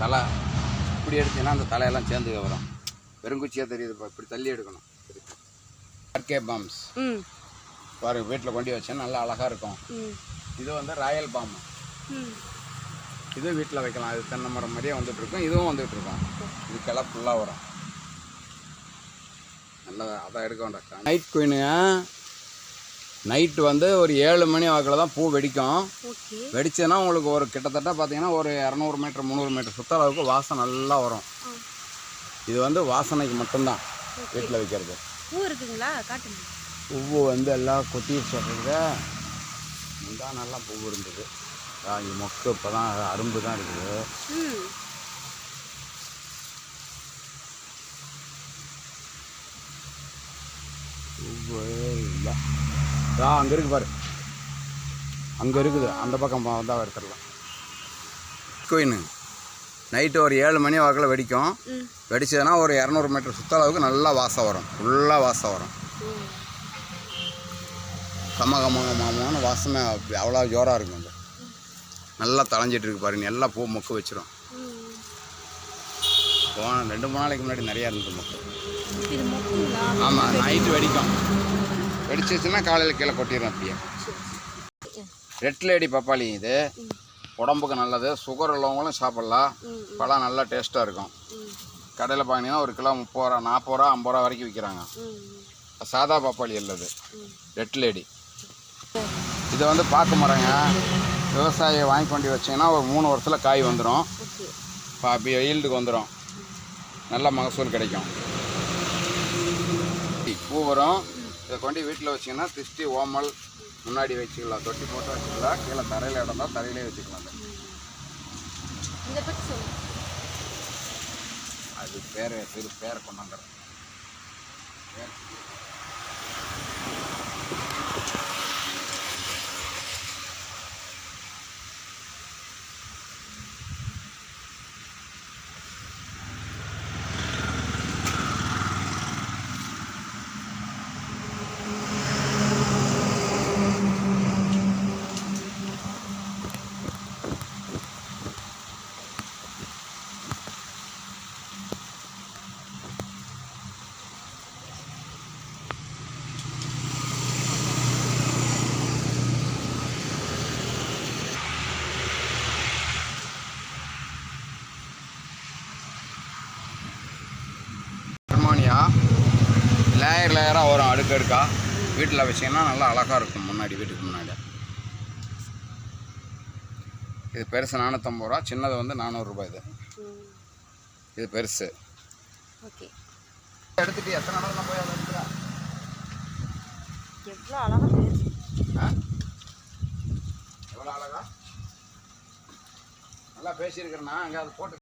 தலை இப்படி எடுத்தீங்கன்னா அந்த தலையெல்லாம் சேர்ந்து வரும். பெருங்குச்சியாக தெரியுது இப்போ இப்படி தள்ளி எடுக்கணும். ஆர்கே பாம்ஸ் பாருங்க வீட்டில் கொண்டு வச்சா நல்லா அழகாக இருக்கும். இது வந்து ராயல் பாம். ம். இது வீட்டில் வைக்கலாம். இது தென்னை மரம் மாதிரியே வந்துட்டு இருக்கும். இதுவும் வந்துட்டு இருக்கும். இது கிளை ஃபுல்லாக வரும். நல்லா அதை எடுக்க வேண்டாம். நைட் குயினுங்க நைட்டு வந்து ஒரு ஏழு மணி வாக்கில் தான் பூ வெடிக்கும். வெடிச்சதுன்னா உங்களுக்கு ஒரு கிட்டத்தட்ட பார்த்தீங்கன்னா ஒரு இரநூறு மீட்டர் முந்நூறு மீட்டர் சுத்த அளவுக்கு வாசம் நல்லா வரும். இது வந்து வாசனைக்கு மட்டும்தான் வீட்டில் வைக்கிறது. பூ இருக்குங்களா? காட்டுங்க. பூவு வந்து எல்லாம் கொத்தி சொல்கிறது முந்தா நல்லா பூ இருந்தது. மொக்கு இப்போ தான் அரும்பு தான் இருக்குது. அங்கே இருக்கு பாரு. அங்கே இருக்குது. அந்த பக்கம் வந்தால் எடுத்துடலாம். குயின். நைட்டு ஒரு ஏழு மணி வாக்கில் வெடிக்கும். வெடிச்சதுன்னா ஒரு இரநூறு மீட்டர் சுத்த அளவுக்கு நல்லா வாசம் வரும். ஃபுல்லாக வாசம் வரும். ம் கம்ம கம்ம கம்மன்னு வாசனை அப்படி அவ்வளோ ஜோராக இருக்கும். அது நல்லா தளைஞ்சிட்டு இருக்கு பாருங்க எல்லாம் பூ மொக்கு வச்சிரும். போன ரெண்டு மூணு நாளைக்கு முன்னாடி நிறையா இருந்தது மொக்கு ஆமாம் நைட்டு வெடிக்கும். வெடிச்சிச்சுன்னா காலையில் கீழே கொட்டிடும் அப்படியே ரெட் லேடி பப்பாளி இது. உடம்புக்கு நல்லது சுகர் உள்ளவங்களும் சாப்பிட்லாம். பழம் நல்லா டேஸ்ட்டாக இருக்கும். கடையில் பார்த்தீங்கன்னா ஒரு கிலோ முப்பது ரூபா நாற்பது ரூபா ஐம்பது ரூபா வரைக்கும் விற்கிறாங்க சாதா பப்பாளி இல்லது ரெட் லேடி இது வந்து பாக்கு மரங்க விவசாயி வாங்கி கொண்டு வச்சிங்கன்னா ஒரு மூணு வருஷத்தில் காய் வந்துடும் இப்போ ஈல்டுக்கு வந்துடும் நல்ல மகசூல் கிடைக்கும். பூ வரும் இதை கொண்டு வீட்டில் வச்சிங்கன்னா திருஷ்டி ஓமல் முன்னாடி வச்சுக்கலாம். தொட்டி போட்டு வச்சுக்கலாம். கீழே தரையில் இடம்னா தரையிலே வச்சுக்கலாம். அதை. பேரை திரு பேரை கொண்டாந்துறேன் லேயராக வரும் அடுக்கு அடுக்கா வீட்டில் வச்சிங்கன்னா நல்லா அழகாக இருக்கும். முன்னாடி வீட்டுக்கு முன்னாடி. இது பெருசு நானூற்றம்பது ரூபா. சின்னது வந்து நானூறுரூபா இது. இது பெருசு. ஓகே. எடுத்துட்டு எத்தனை நாள் போய் அதை எடுத்துறா எவ்வளோ அழகாக எவ்வளோ அழகா? நல்லா பேசியிருக்கிறேன்னா அங்கே அதை போட்டு